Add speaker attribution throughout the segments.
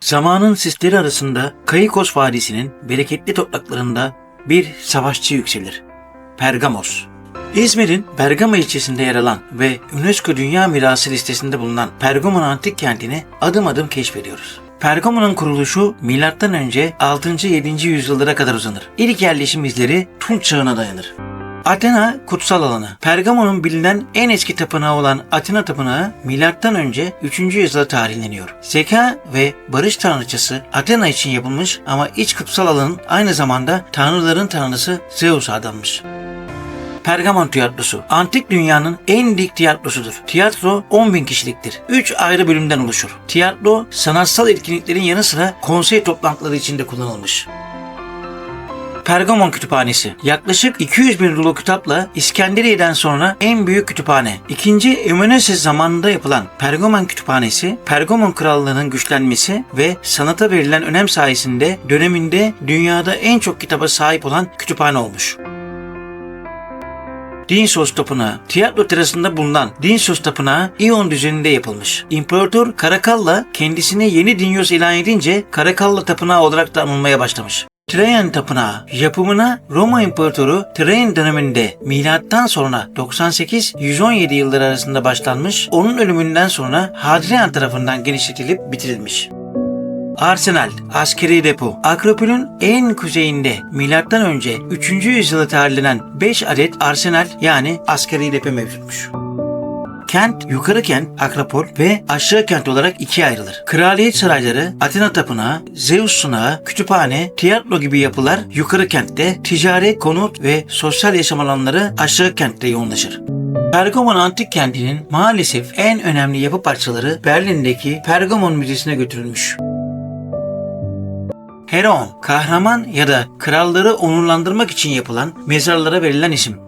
Speaker 1: Zamanın sisleri arasında Kayikos Vadisi'nin bereketli topraklarında bir savaşçı yükselir. Pergamos. İzmir'in Bergama ilçesinde yer alan ve UNESCO Dünya Mirası listesinde bulunan Pergamon antik kentini adım adım keşfediyoruz. Pergamon'un kuruluşu M.Ö. 6. 7. yüzyıllara kadar uzanır. İlk yerleşim izleri Tunç çağına dayanır. Athena kutsal alanı. Pergamon'un bilinen en eski tapınağı olan Athena Tapınağı M.Ö. 3. yüzyılda tarihleniyor. Zeka ve barış tanrıçası Athena için yapılmış ama iç kutsal alanın aynı zamanda tanrıların tanrısı Zeus'a adanmış. Pergamon Tiyatrosu. Antik dünyanın en dik tiyatrosudur. Tiyatro 10 bin kişiliktir. 3 ayrı bölümden oluşur. Tiyatro sanatsal etkinliklerin yanı sıra konsey toplantıları içinde kullanılmış. Pergamon Kütüphanesi. Yaklaşık 200 bin rulo kitapla İskenderiye'den sonra en büyük kütüphane. İkinci Eumenides zamanında yapılan Pergamon Kütüphanesi, Pergamon Krallığı'nın güçlenmesi ve sanata verilen önem sayesinde döneminde dünyada en çok kitaba sahip olan kütüphane olmuş. Dinsos Tapınağı, tiyatro terasında bulunan Dinsos Tapınağı İyon düzeninde yapılmış. İmparator Karakalla kendisine yeni Dinyos ilan edince Karakalla Tapınağı olarak da anılmaya başlamış. Trajan Tapınağı yapımına Roma İmparatoru Trajan döneminde milattan sonra 98-117 yılları arasında başlanmış, onun ölümünden sonra Hadrian tarafından genişletilip bitirilmiş. Arsenal, askeri depo. Akropolün en kuzeyinde milattan önce 3. yüzyıla tarihlenen 5 adet arsenal yani askeri depo mevcutmuş. Kent, yukarı kent, akropol ve aşağı kent olarak ikiye ayrılır. Kraliyet sarayları, Athena tapınağı, Zeus sunağı, kütüphane, tiyatro gibi yapılar yukarı kentte, ticari, konut ve sosyal yaşam alanları aşağı kentte yoğunlaşır. Pergamon Antik Kenti'nin maalesef en önemli yapı parçaları Berlin'deki Pergamon Müzesi'ne götürülmüş. Heron, kahraman ya da kralları onurlandırmak için yapılan mezarlara verilen isim.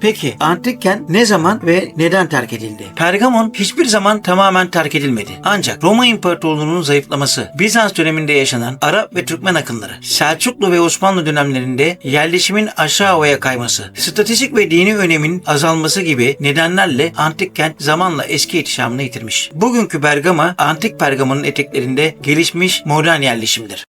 Speaker 1: Peki antik kent ne zaman ve neden terk edildi? Pergamon hiçbir zaman tamamen terk edilmedi. Ancak Roma İmparatorluğu'nun zayıflaması, Bizans döneminde yaşanan Arap ve Türkmen akınları, Selçuklu ve Osmanlı dönemlerinde yerleşimin aşağı havaya kayması, stratejik ve dini önemin azalması gibi nedenlerle antik kent zamanla eski ihtişamını yitirmiş. Bugünkü Bergama, antik Pergamon'un eteklerinde gelişmiş modern yerleşimdir.